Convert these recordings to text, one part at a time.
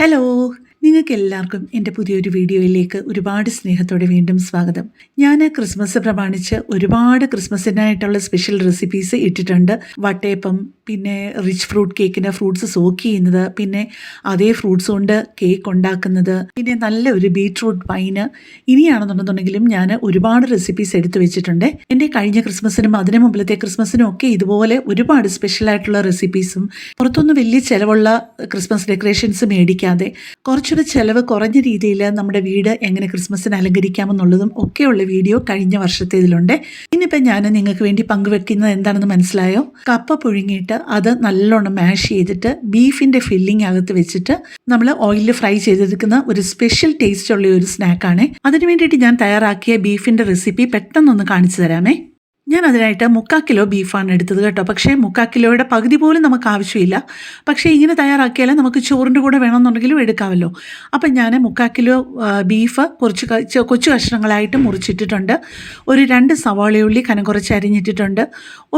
Hello നിങ്ങൾക്ക് എല്ലാവർക്കും എന്റെ പുതിയൊരു വീഡിയോയിലേക്ക് ഒരുപാട് സ്നേഹത്തോടെ വീണ്ടും സ്വാഗതം. ഞാൻ ക്രിസ്മസ് പ്രമാണിച്ച് ഒരുപാട് ക്രിസ്മസിനായിട്ടുള്ള സ്പെഷ്യൽ റെസിപ്പീസ് ഇട്ടിട്ടുണ്ട്. വട്ടയപ്പം പിന്നെ റിച്ച് ഫ്രൂട്ട് കേക്കിന്റെ ഫ്രൂട്ട്സ് സോക്ക് ചെയ്യുന്നത് പിന്നെ അതേ ഫ്രൂട്ട്സ് കൊണ്ട് കേക്ക് ഉണ്ടാക്കുന്നത് പിന്നെ നല്ല ഒരു ബീട്രൂട്ട് വൈന് ഇനിയാണെന്നുണ്ടെന്നുണ്ടെങ്കിലും ഞാൻ ഒരുപാട് റെസിപ്പീസ് എടുത്തു വെച്ചിട്ടുണ്ട്. എന്റെ കഴിഞ്ഞ ക്രിസ്മസിനും അതിനു മുമ്പിലത്തെ ക്രിസ്മസിനും ഒക്കെ ഇതുപോലെ ഒരുപാട് സ്പെഷ്യൽ ആയിട്ടുള്ള റെസിപ്പീസും പുറത്തൊന്നും വലിയ ചിലവുള്ള ക്രിസ്മസ് ഡെക്കറേഷൻസ് മേടിക്കാതെ കുറച്ചൊരു ചിലവ് കുറഞ്ഞ രീതിയിൽ നമ്മുടെ വീട് എങ്ങനെ ക്രിസ്മസിന് അലങ്കരിക്കാമെന്നുള്ളതും ഒക്കെയുള്ള വീഡിയോ കഴിഞ്ഞ വർഷത്തേതിലുണ്ട്. ഇനിയിപ്പോൾ ഞാൻ നിങ്ങൾക്ക് വേണ്ടി പങ്കുവെക്കുന്നത് എന്താണെന്ന് മനസ്സിലായോ? കപ്പ പുഴുങ്ങിയിട്ട് അത് നല്ലോണം മാഷ് ചെയ്തിട്ട് ബീഫിന്റെ ഫില്ലിംഗ് അകത്ത് വെച്ചിട്ട് നമ്മൾ ഓയിലിൽ ഫ്രൈ ചെയ്തെടുക്കുന്ന ഒരു സ്പെഷ്യൽ ടേസ്റ്റ് ഉള്ള ഒരു സ്നാക്കാണ് അതിനു വേണ്ടിയിട്ട് ഞാൻ തയ്യാറാക്കിയ ബീഫിന്റെ റെസിപ്പി പെട്ടെന്നൊന്ന് കാണിച്ചു തരാമേ. ഞാൻ അതിനായിട്ട് മുക്കാൽ കിലോ ബീഫാണ് എടുത്തത് കേട്ടോ. പക്ഷേ മുക്കാൽ കിലോയുടെ പകുതി പോലും നമുക്ക് ആവശ്യമില്ല. പക്ഷേ ഇങ്ങനെ തയ്യാറാക്കിയാൽ നമുക്ക് ചോറിന്റെ കൂടെ വേണമെന്നുണ്ടെങ്കിലും എടുക്കാമല്ലോ. അപ്പം ഞാൻ മുക്കാൽ കിലോ ബീഫ് കുറച്ച് കൊച്ചു കഷ്ണങ്ങളായിട്ട് മുറിച്ചിട്ടിട്ടുണ്ട്. ഒരു രണ്ട് സവാളയുള്ളി കനം കുറച്ച് അരിഞ്ഞിട്ടിട്ടുണ്ട്.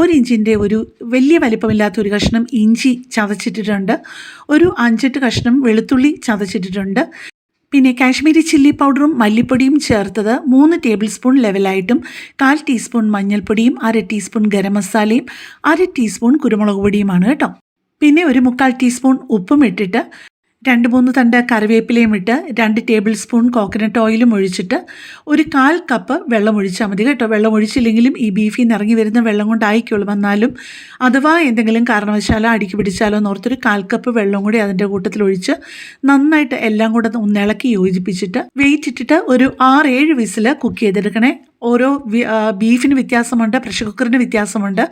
ഒരു ഇഞ്ചിന്റെ ഒരു വലിയ വലിപ്പമില്ലാത്ത ഒരു കഷ്ണം ഇഞ്ചി ചതച്ചിട്ടിട്ടുണ്ട്. ഒരു അഞ്ചെട്ട് കഷ്ണം വെളുത്തുള്ളി ചതച്ചിട്ടിട്ടുണ്ട്. പിന്നെ കാശ്മീരി ചില്ലി പൗഡറും മല്ലിപ്പൊടിയും ചേർത്തത് മൂന്ന് ടേബിൾ സ്പൂൺ ലെവലായിട്ടും കാൽ ടീസ്പൂൺ മഞ്ഞൾപ്പൊടിയും അര ടീസ്പൂൺ ഗരം മസാലയും അര ടീസ്പൂൺ കുരുമുളക് പൊടിയുമാണ് കേട്ടോ. പിന്നെ ഒരു മുക്കാൽ ടീസ്പൂൺ ഉപ്പും ഇട്ടിട്ട് രണ്ട് മൂന്ന് തണ്ട് കറിവേപ്പിലയും ഇട്ട് രണ്ട് ടേബിൾ സ്പൂൺ കോക്കനട്ട് ഓയിലും ഒഴിച്ചിട്ട് ഒരു കാൽ കപ്പ് വെള്ളം ഒഴിച്ചാൽ മതി കേട്ടോ. വെള്ളം ഒഴിച്ചില്ലെങ്കിലും ഈ ബീഫിൽ നിന്ന് ഇറങ്ങി വരുന്ന വെള്ളം കൊണ്ടായിക്കോളും എന്നാലും അഥവാ എന്തെങ്കിലും കാരണവശാലോ അടിക്ക് പിടിച്ചാലോ എന്നോർത്തൊരു കാൽ കപ്പ് വെള്ളം കൂടി അതിന്റെ കൂട്ടത്തിൽ ഒഴിച്ച് നന്നായിട്ട് എല്ലാം കൂടെ ഒന്ന് ഇളക്കി യോജിപ്പിച്ചിട്ട് വെയിറ്റ് ഇട്ടിട്ട് ഒരു ആറ് ഏഴ് വിസിൽ കുക്ക് ചെയ്തെടുക്കണേ. ഓരോ ബീഫിന് വ്യത്യാസമുണ്ട് പ്രഷർ കുക്കറിന് വ്യത്യാസമുണ്ട്.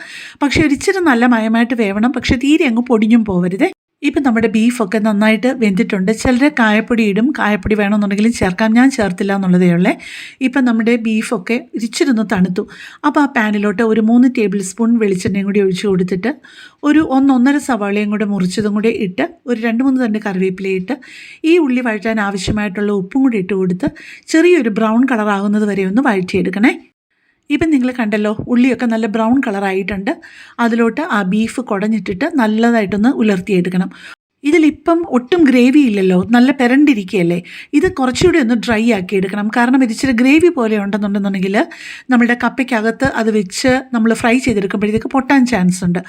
പക്ഷേ ഒരിച്ചിരി നല്ല മയമായിട്ട് വേവണം. പക്ഷേ തീരെ അങ്ങ് പൊടിഞ്ഞും പോവരുത്. ഇപ്പം നമ്മുടെ ബീഫൊക്കെ നന്നായിട്ട് വെന്തിട്ടുണ്ട്. ചിലർ കായപ്പൊടി ഇടും. കായപ്പൊടി വേണമെന്നുണ്ടെങ്കിലും ചേർക്കാം. ഞാൻ ചേർത്തില്ല എന്നുള്ളതേ ഉള്ളേ. ഇപ്പം നമ്മുടെ ബീഫൊക്കെ ഇരിച്ചിരുന്ന് തണുത്തു. അപ്പോൾ ആ പാനിലോട്ട് ഒരു മൂന്ന് ടേബിൾ സ്പൂൺ വെളിച്ചെണ്ണയും കൂടി ഒഴിച്ചു കൊടുത്തിട്ട് ഒരു ഒന്നൊന്നര സവാളയും കൂടെ മുറിച്ചതും കൂടെ ഇട്ട് ഒരു രണ്ട് മൂന്ന് തണ്ട് കറിവേപ്പിലയിട്ട് ഈ ഉള്ളി വഴറ്റാൻ ആവശ്യമായിട്ടുള്ള ഉപ്പും കൂടി ഇട്ട് കൊടുത്ത് ചെറിയൊരു ബ്രൗൺ കളറാകുന്നത് വരെ ഒന്ന് വഴറ്റിയെടുക്കണേ. ഇപ്പം നിങ്ങൾ കണ്ടല്ലോ ഉള്ളിയൊക്കെ നല്ല ബ്രൗൺ കളറായിട്ടുണ്ട്. അതിലോട്ട് ആ ബീഫ് കുടഞ്ഞിട്ടിട്ട് നല്ലതായിട്ടൊന്ന് ഉലർത്തിയെടുക്കണം. ഇതിലിപ്പം ഒട്ടും ഗ്രേവി ഇല്ലല്ലോ നല്ല പെരണ്ടിരിക്കുകയല്ലേ? ഇത് കുറച്ചുകൂടി ഒന്ന് ഡ്രൈ ആക്കി എടുക്കണം കാരണം ഇത് ഇച്ചിരി ഗ്രേവി പോലെ ഉണ്ടെന്നുണ്ടെന്നുണ്ടെങ്കിൽ നമ്മുടെ കപ്പയ്ക്കകത്ത് അത് വെച്ച് നമ്മൾ ഫ്രൈ ചെയ്തെടുക്കുമ്പോഴത്തേക്ക് പൊട്ടാൻ ചാൻസ് ഉണ്ട്.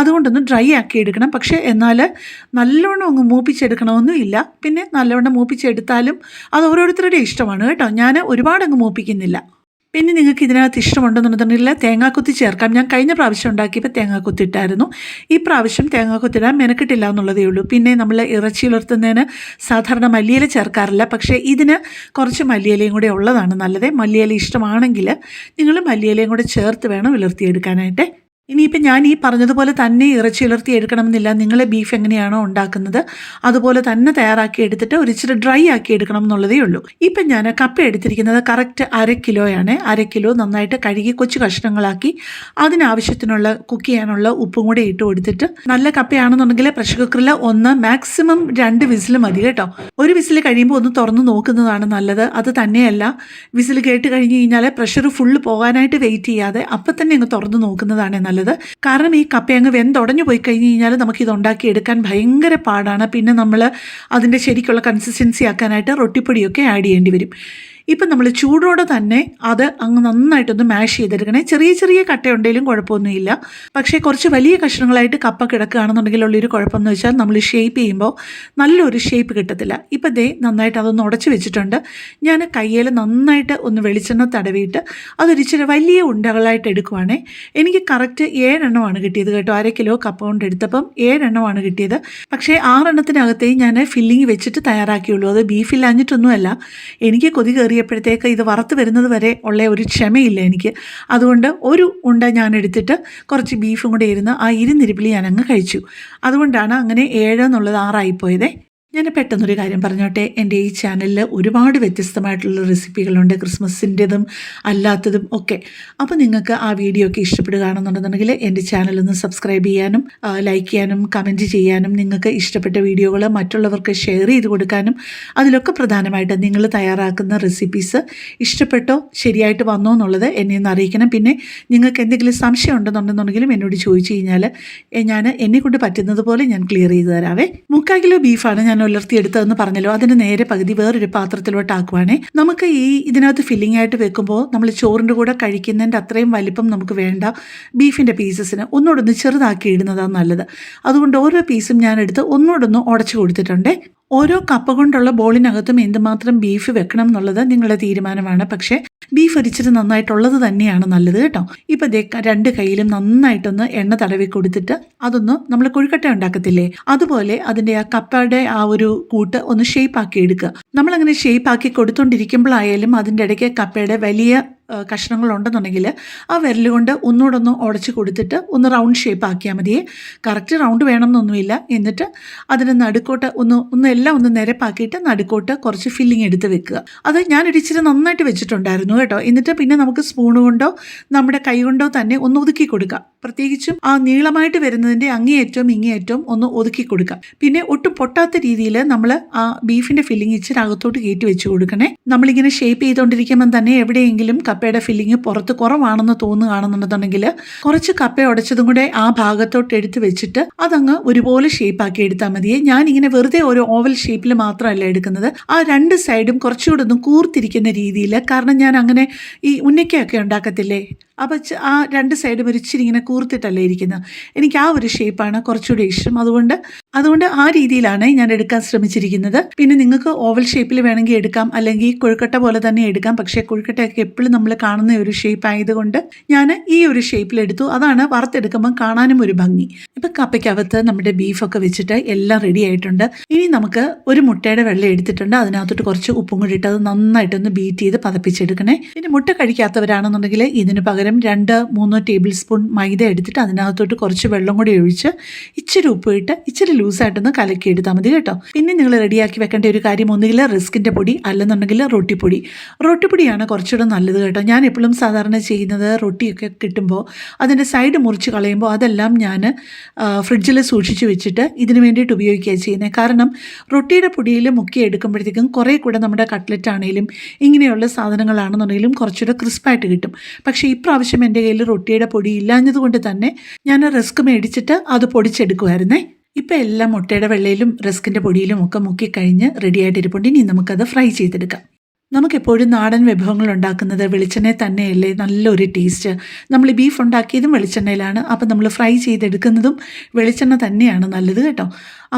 അതുകൊണ്ടൊന്ന് ഡ്രൈ ആക്കി എടുക്കണം പക്ഷേ എന്നാൽ നല്ലോണം അങ്ങ് മൂപ്പിച്ചെടുക്കണമെന്നും ഇല്ല. പിന്നെ നല്ലവണ്ണം മൂപ്പിച്ചെടുത്താലും അത് ഓരോരുത്തരുടെ ഇഷ്ടമാണ് കേട്ടോ. ഞാൻ ഒരുപാട് അങ്ങ് മൂപ്പിക്കുന്നില്ല. പിന്നെ നിങ്ങൾക്ക് ഇതിനകത്ത് ഇഷ്ടമുണ്ടെന്നുണ്ടെന്നുണ്ടെങ്കിൽ തേങ്ങാക്കൊത്തി ചേർക്കാം. ഞാൻ കഴിഞ്ഞ പ്രാവശ്യം ഉണ്ടാക്കിയപ്പോൾ തേങ്ങാക്കൊത്തി ഇട്ടായിരുന്നു. ഈ പ്രാവശ്യം തേങ്ങാക്കൊത്തിടാൻ മെനക്കെട്ടില്ല എന്നുള്ളതേ ഉള്ളൂ. പിന്നെ നമ്മൾ ഇറച്ചി ഉലർത്തുന്നതിന് സാധാരണ മല്ലിയില ചേർക്കാറില്ല. പക്ഷേ ഇതിന് കുറച്ച് മല്ലിയിലയും കൂടെ ഉള്ളതാണ് നല്ലത്. മല്ലിയില ഇഷ്ടമാണെങ്കിൽ നിങ്ങൾ മല്ലിയിലയും കൂടെ ചേർത്ത് വേണം ഉലർത്തിയെടുക്കാനായിട്ട് ഇനിയിപ്പോൾ ഞാൻ ഈ പറഞ്ഞതുപോലെ തന്നെ ഇറച്ചി ഇളർത്തി എടുക്കണമെന്നില്ല. നിങ്ങൾ ബീഫ് എങ്ങനെയാണോ ഉണ്ടാക്കുന്നത് അതുപോലെ തന്നെ തയ്യാറാക്കി എടുത്തിട്ട് ഒരു ഇച്ചിരി ഡ്രൈ ആക്കി എടുക്കണം എന്നുള്ളതേ ഉള്ളൂ. ഇപ്പം ഞാൻ കപ്പ എടുത്തിരിക്കുന്നത് കറക്റ്റ് അര കിലോയാണ്. അര കിലോ നന്നായിട്ട് കഴുകി കൊച്ചു കഷ്ണങ്ങളാക്കി അതിനാവശ്യത്തിനുള്ള കുക്ക് ചെയ്യാനുള്ള ഉപ്പും കൂടെ ഇട്ട് കൊടുത്തിട്ട് നല്ല കപ്പയാണെന്നുണ്ടെങ്കിൽ പ്രഷർ കുക്കറിൽ ഒന്ന് മാക്സിമം രണ്ട് വിസിൽ മതി കേട്ടോ. ഒരു വിസിൽ കഴിയുമ്പോൾ ഒന്ന് തുറന്ന് നോക്കുന്നതാണ് നല്ലത്. അത് തന്നെയല്ല വിസിൽ കേട്ട് കഴിഞ്ഞ് കഴിഞ്ഞാൽ പ്രഷർ ഫുള്ള് പോകാനായിട്ട് വെയിറ്റ് ചെയ്യാതെ അപ്പം തന്നെ അങ്ങ് തുറന്ന് നോക്കുന്നതാണ് നല്ലത്. കാരണം ഈ കപ്പ അങ്ങ് വെന്തുടഞ്ഞു പോയി കഴിഞ്ഞ് കഴിഞ്ഞാൽ നമുക്ക് ഇത് ഉണ്ടാക്കി എടുക്കാൻ ഭയങ്കര പാടാണ്. പിന്നെ നമ്മൾ അതിന്റെ ശരിക്കുള്ള കൺസിസ്റ്റൻസി ആക്കാനായിട്ട് റൊട്ടിപ്പൊടിയൊക്കെ ആഡ് ചെയ്യേണ്ടി വരും. ഇപ്പം നമ്മൾ ചൂടോടെ തന്നെ അത് അങ്ങ് നന്നായിട്ടൊന്ന് മാഷ് ചെയ്തെടുക്കണേ. ചെറിയ ചെറിയ കട്ടയുണ്ടെങ്കിലും കുഴപ്പമൊന്നുമില്ല. പക്ഷേ കുറച്ച് വലിയ കഷ്ണങ്ങളായിട്ട് കപ്പ കിടക്കുകയാണെന്നുണ്ടെങ്കിൽ ഉള്ളൊരു കുഴപ്പമെന്ന് വെച്ചാൽ നമ്മൾ ഷേപ്പ് ചെയ്യുമ്പോൾ നല്ലൊരു ഷേപ്പ് കിട്ടത്തില്ല. ഇപ്പം ദേ നന്നായിട്ട് അതൊന്ന് ഉടച്ച് വെച്ചിട്ടുണ്ട്. ഞാൻ കയ്യിൽ നന്നായിട്ട് ഒന്ന് വെളിച്ചെണ്ണ തടവിയിട്ട് അതൊരിച്ചിരി വലിയ ഉണ്ടകളായിട്ട് എടുക്കുവാണേ. എനിക്ക് കറക്റ്റ് ഏഴെണ്ണമാണ് കിട്ടിയത് കേട്ടോ. അര കിലോ കപ്പ കൊണ്ട് എടുത്തപ്പം ഏഴെണ്ണമാണ് കിട്ടിയത്. പക്ഷേ ആറെണ്ണത്തിനകത്തേ ഞാൻ ഫില്ലിങ് വെച്ചിട്ട് തയ്യാറാക്കിയുള്ളൂ. അത് ബീഫില്ലാഞ്ഞിട്ടൊന്നുമല്ല എനിക്ക് കൊതി കയറിയപ്പോഴത്തേക്ക് ഇത് വറുത്ത് വരുന്നത് വരെ ഉള്ള ഒരു ക്ഷമയില്ല എനിക്ക്. അതുകൊണ്ട് ഒരു ഉണ്ട ഞാൻ എടുത്തിട്ട് കുറച്ച് ബീഫും കൂടെ ഇരുന്ന് ആ ഇരുന്നിരിപ്പിൽ ഞാൻ അങ്ങ് കഴിച്ചു. അതുകൊണ്ടാണ് അങ്ങനെ ഏഴ് എന്നുള്ളത് ആറായിപ്പോയതേ. ഞാൻ പെട്ടെന്നൊരു കാര്യം പറഞ്ഞോട്ടെ. എന്റെ ഈ ചാനലിൽ ഒരുപാട് വ്യത്യസ്തമായിട്ടുള്ള റെസിപ്പികളുണ്ട് ക്രിസ്മസിന്റെതും അല്ലാത്തതും ഒക്കെ. അപ്പോൾ നിങ്ങൾക്ക് ആ വീഡിയോ ഒക്കെ ഇഷ്ടപ്പെടുകയാണെന്നുണ്ടെന്നുണ്ടെങ്കിൽ എന്റെ ചാനലൊന്ന് സബ്സ്ക്രൈബ് ചെയ്യാനും ലൈക്ക് ചെയ്യാനും കമന്റ് ചെയ്യാനും നിങ്ങൾക്ക് ഇഷ്ടപ്പെട്ട വീഡിയോകൾ മറ്റുള്ളവർക്ക് ഷെയർ ചെയ്ത് കൊടുക്കാനും അതിലൊക്കെ പ്രധാനമായിട്ട് നിങ്ങൾ തയ്യാറാക്കുന്ന റെസിപ്പീസ് ഇഷ്ടപ്പെട്ടോ ശരിയായിട്ട് വന്നോ എന്നുള്ളത് എന്നെ ഒന്ന് അറിയിക്കണം. പിന്നെ നിങ്ങൾക്ക് എന്തെങ്കിലും സംശയം ഉണ്ടെന്നുണ്ടെന്നുണ്ടെങ്കിലും എന്നോട് ചോദിച്ചു കഴിഞ്ഞാൽ ഞാൻ എന്നെക്കൊണ്ട് പറ്റുന്നത് പോലെ ഞാൻ ക്ലിയർ ചെയ്ത് തരാവേ. മുക്കാൽ കിലോ ബീഫാണ് ഞാൻ ഞാൻ ഉലർത്തിയെടുത്തതെന്ന് പറഞ്ഞല്ലോ. അതിന് നേരെ പകുതി വേറൊരു പാത്രത്തിലോട്ട് ആക്കുവാണേ നമുക്ക് ഈ ഇതിനകത്ത് ഫില്ലിംഗ് ആയിട്ട് വെക്കുമ്പോൾ നമ്മൾ ചോറിന്റെ കൂടെ കഴിക്കുന്നതിന്റെ അത്രയും വലിപ്പം നമുക്ക് വേണ്ട. ബീഫിന്റെ പീസസിന് ഒന്നുകൂടൊന്ന് ചെറുതാക്കി ഇടുന്നതാണ് നല്ലത്. അതുകൊണ്ട് ഓരോ പീസും ഞാൻ എടുത്ത് ഒന്നുകൂടൊന്ന് ഉടച്ചു കൊടുത്തിട്ടുണ്ടേ. ഓരോ കപ്പ കൊണ്ടുള്ള ബോളിനകത്തും എന്തുമാത്രം ബീഫ് വെക്കണം എന്നുള്ളത് നിങ്ങളുടെ തീരുമാനമാണ്. പക്ഷേ ബീഫ് ഒരിച്ചിട്ട് നന്നായിട്ടുള്ളത് തന്നെയാണ് നല്ലത് കേട്ടോ. ഇപ്പം ദേ രണ്ട് കയ്യിലും നന്നായിട്ടൊന്ന് എണ്ണ തടവി കൊടുത്തിട്ട് അതൊന്ന് നമ്മൾ കൊഴുക്കട്ട ഉണ്ടാക്കത്തില്ലേ? അതുപോലെ അതിന്റെ ആ കപ്പയുടെ ആ ഒരു കൂട്ട് ഒന്ന് ഷേപ്പ് ആക്കി എടുക്കുക. നമ്മളങ്ങനെ ഷേപ്പ് ആക്കി കൊടുത്തോണ്ടിരിക്കുമ്പോഴായാലും അതിന്റെ ഇടയ്ക്ക് കപ്പയുടെ വലിയ കഷ്ണങ്ങളുണ്ടെന്നുണ്ടെങ്കിൽ ആ വിരലുകൊണ്ട് കൊണ്ട് ഒന്ന് ഉടച്ച് കൊടുത്തിട്ട് ഒന്ന് റൗണ്ട് ഷേപ്പ് ആക്കിയാൽ മതിയേ. കറക്റ്റ് റൗണ്ട് വേണമെന്നൊന്നുമില്ല. എന്നിട്ട് അതിന് നടുക്കോട്ട് ഒന്ന് ഒന്ന് എല്ലാം ഒന്ന് നിരപ്പാക്കിയിട്ട് നടുക്കോട്ട് കുറച്ച് ഫില്ലിംഗ് എടുത്ത് വെക്കുക. അത് ഞാൻ ഇച്ചിരി നന്നായിട്ട് വെച്ചിട്ടുണ്ടായിരുന്നു കേട്ടോ. എന്നിട്ട് പിന്നെ നമുക്ക് സ്പൂൺ കൊണ്ടോ നമ്മുടെ കൈ കൊണ്ടോ തന്നെ ഒന്ന് ഒതുക്കി കൊടുക്കുക പ്രത്യേകിച്ചും ആ നീളമായിട്ട് വരുന്നതിന്റെ അങ്ങേയറ്റവും ഇങ്ങേയറ്റവും ഒന്ന് ഒതുക്കി കൊടുക്കുക പിന്നെ ഒട്ടും പൊട്ടാത്ത രീതിയിൽ നമ്മൾ ആ ബീഫിന്റെ ഫില്ലിംഗ് ഇച്ചിരി അകത്തോട്ട് കയറ്റി വെച്ച് കൊടുക്കണേ. നമ്മളിങ്ങനെ ഷേപ്പ് ചെയ്തുകൊണ്ടിരിക്കുമ്പം തന്നെ എവിടെയെങ്കിലും കപ്പയുടെ ഫില്ലിങ് പുറത്ത് കുറവാണെന്ന് തോന്നുകയാണെന്നുണ്ടെന്നുണ്ടെങ്കിൽ കുറച്ച് കപ്പ ഉടച്ചതും കൂടെ ആ ഭാഗത്തോട്ട് എടുത്ത് വെച്ചിട്ട് അതങ്ങ് ഒരുപോലെ ഷേപ്പ് ആക്കി എടുത്താൽ മതിയെ. ഞാനിങ്ങനെ വെറുതെ ഒരു ഓവൽ ഷേപ്പിൽ മാത്രമല്ല എടുക്കുന്നത്. ആ രണ്ട് സൈഡും കുറച്ചുകൂടെ ഒന്ന് കൂർത്തിരിക്കുന്ന രീതിയിൽ. കാരണം ഞാൻ അങ്ങനെ ഈ ഉന്നയ്ക്കൊക്കെ ഉണ്ടാക്കത്തില്ലേ? അപ്പോൾ ആ രണ്ട് സൈഡും ഒരിച്ചിരി ഇങ്ങനെ കൂർത്തിട്ടല്ലേ ഇരിക്കുന്നത്. എനിക്ക് ആ ഒരു ഷേപ്പാണ് കുറച്ചുകൂടി ഇഷ്ടം. അതുകൊണ്ട് അതുകൊണ്ട് ആ രീതിയിലാണ് ഞാൻ എടുക്കാൻ ശ്രമിച്ചിരിക്കുന്നത്. പിന്നെ നിങ്ങൾക്ക് ഓവൽ ഷേപ്പിൽ വേണമെങ്കിൽ എടുക്കാം. അല്ലെങ്കിൽ കൊഴുക്കട്ട പോലെ തന്നെ എടുക്കാം. പക്ഷേ കൊഴുക്കട്ടയൊക്കെ എപ്പോഴും നമ്മൾ കാണുന്ന ഒരു ഷേപ്പ് ആയതുകൊണ്ട് ഞാൻ ഈ ഒരു ഷേപ്പിൽ എടുത്തു. അതാണ് വറുത്തെടുക്കുമ്പോൾ കാണാനും ഒരു ഭംഗി. ഇപ്പം കപ്പയ്ക്കകത്ത് നമ്മുടെ ബീഫൊക്കെ വെച്ചിട്ട് എല്ലാം റെഡി ആയിട്ടുണ്ട്. ഇനി നമുക്ക് ഒരു മുട്ടയുടെ വെള്ളം എടുത്തിട്ടുണ്ട്. അതിനകത്തോട്ട് കുറച്ച് ഉപ്പും കൂടി ഇട്ട് അത് നന്നായിട്ടൊന്ന് ബീറ്റ് ചെയ്ത് പതപ്പിച്ചെടുക്കണേ. പിന്നെ മുട്ട കഴിക്കാത്തവരാണെന്നുണ്ടെങ്കിൽ ഇതിന് പകരം രണ്ട് മൂന്നോ ടേബിൾ സ്പൂൺ മൈദ എടുത്തിട്ട് അതിനകത്തോട്ട് കുറച്ച് വെള്ളം കൂടി ഒഴിച്ച് ഇച്ചിരി ഉപ്പ് ഇട്ട് ഇച്ചിരി ലൂസായിട്ടൊന്ന് കലക്കി എടുത്താൽ മതി കേട്ടോ. പിന്നെ നിങ്ങൾ റെഡിയാക്കി വെക്കേണ്ട ഒരു കാര്യം ഒന്നുകിൽ റിസ്കിന്റെ പൊടി അല്ലെന്നുണ്ടെങ്കിൽ റൊട്ടിപ്പൊടി. റൊട്ടിപ്പൊടിയാണ് കുറച്ചുകൂടെ നല്ലത് കേട്ടോ. ഞാൻ എപ്പോഴും സാധാരണ ചെയ്യുന്നത് റൊട്ടിയൊക്കെ കിട്ടുമ്പോൾ അതിന്റെ സൈഡ് മുറിച്ച് കളയുമ്പോൾ അതെല്ലാം ഞാൻ ഫ്രിഡ്ജിൽ സൂക്ഷിച്ച് വെച്ചിട്ട് ഇതിന് വേണ്ടിയിട്ട് ഉപയോഗിക്കുകയാണ് ചെയ്യുന്നത്. കാരണം റൊട്ടിയുടെ പൊടിയിൽ മുക്കി എടുക്കുമ്പോഴത്തേക്കും കുറേ കൂടെ നമ്മുടെ കട്ട്ലറ്റ് ആണെങ്കിലും ഇങ്ങനെയുള്ള സാധനങ്ങളാണെന്നുണ്ടെങ്കിലും കുറച്ചുകൂടെ ക്രിസ്പായിട്ട് കിട്ടും. പക്ഷേ ഇപ്രാവശ്യം എന്റെ കയ്യിൽ റൊട്ടിയുടെ പൊടി ഇല്ലാഞ്ഞതുകൊണ്ട് തന്നെ ഞാൻ റിസ്ക് മേടിച്ചിട്ട് അത് പൊടിച്ചെടുക്കുമായിരുന്നേ ഇപ്പം എല്ലാം മുട്ടയുടെ വെള്ളയിലും റസ്കിന്റെ പൊടിയിലും ഒക്കെ മുക്കിക്കഴിഞ്ഞ് റെഡിയായിട്ടിരിപ്പുണ്ട് ഇനി നമുക്കത് ഫ്രൈ ചെയ്തെടുക്കാം. നമുക്കെപ്പോഴും നാടൻ വിഭവങ്ങൾ ഉണ്ടാക്കുന്നത് വെളിച്ചെണ്ണ തന്നെയല്ലേ? നല്ലൊരു ടേസ്റ്റ് നമ്മൾ ബീഫ് ഉണ്ടാക്കിയതും വെളിച്ചെണ്ണയിലാണ്. അപ്പോൾ നമ്മൾ ഫ്രൈ ചെയ്തെടുക്കുന്നതും വെളിച്ചെണ്ണ തന്നെയാണ് നല്ലത് കേട്ടോ.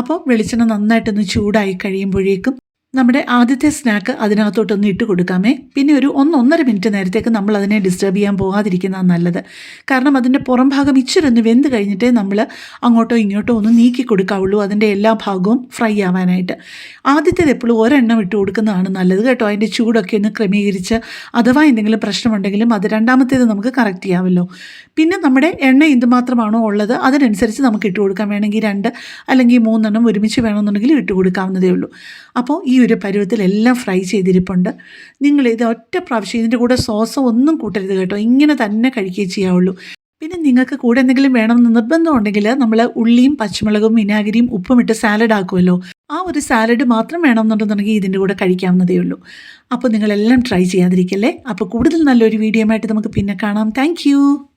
അപ്പോൾ വെളിച്ചെണ്ണ നന്നായിട്ടൊന്ന് ചൂടായി കഴിയുമ്പോഴേക്കും നമ്മുടെ ആദ്യത്തെ സ്നാക്ക് അതിനകത്തോട്ടൊന്ന് ഇട്ട് കൊടുക്കാമേ. പിന്നെ ഒരു ഒന്നൊന്നര മിനിറ്റ് നേരത്തേക്ക് നമ്മൾ അതിനെ ഡിസ്റ്റർബ് ചെയ്യാൻ പോകാതിരിക്കുന്നതാണ് നല്ലത്. കാരണം അതിന്റെ പുറം ഭാഗം ഇച്ചിരി ഒന്ന് വെന്ത് കഴിഞ്ഞിട്ടേ നമ്മൾ അങ്ങോട്ടോ ഇങ്ങോട്ടോ ഒന്ന് നീക്കി കൊടുക്കാവുള്ളൂ. അതിന്റെ എല്ലാ ഭാഗവും ഫ്രൈ ആവാനായിട്ട്. ആദ്യത്തേത് എപ്പോഴും ഒരെണ്ണം ഇട്ട് കൊടുക്കുന്നതാണ് നല്ലത് കേട്ടോ. അതിന്റെ ചൂടൊക്കെ ഒന്ന് ക്രമീകരിച്ച് അഥവാ എന്തെങ്കിലും പ്രശ്നമുണ്ടെങ്കിലും അത് രണ്ടാമത്തേത് നമുക്ക് കറക്റ്റ് ചെയ്യാമല്ലോ. പിന്നെ നമ്മുടെ എണ്ണ എന്തുമാത്രമാണോ ഉള്ളത് അതിനനുസരിച്ച് നമുക്ക് ഇട്ട് കൊടുക്കാം വേണമെങ്കിൽ രണ്ട് അല്ലെങ്കിൽ മൂന്നെണ്ണം ഒരുമിച്ച് വേണമെന്നുണ്ടെങ്കിൽ ഇട്ട് കൊടുക്കാവുന്നതേ ഉള്ളൂ. അപ്പോൾ ഈ ഒരു പരുവത്തിൽ എല്ലാം ഫ്രൈ ചെയ്തിരിപ്പുണ്ട്. നിങ്ങൾ ഇത് ഒറ്റ പ്രാവശ്യം ഇതിന്റെ കൂടെ സോസോ ഒന്നും കൂട്ടരുത് കേട്ടോ. ഇങ്ങനെ തന്നെ കഴിക്കുകയേ ചെയ്യാവുള്ളൂ. പിന്നെ നിങ്ങൾക്ക് കൂടെ എന്തെങ്കിലും വേണമെന്ന് നിർബന്ധമുണ്ടെങ്കിൽ നമ്മൾ ഉള്ളിയും പച്ചമുളകും വിനാഗിരിയും ഉപ്പും ഇട്ട് സാലഡ് ആക്കുമല്ലോ. ആ ഒരു സാലഡ് മാത്രം വേണമെന്നുണ്ടെന്നുണ്ടെങ്കിൽ ഇതിന്റെ കൂടെ കഴിക്കാവുന്നതേ ഉള്ളൂ. അപ്പോൾ നിങ്ങളെല്ലാം ട്രൈ ചെയ്യാതിരിക്കല്ലേ? അപ്പോൾ കൂടുതൽ നല്ലൊരു വീഡിയോ ആയിട്ട് നമുക്ക് പിന്നെ കാണാം. താങ്ക്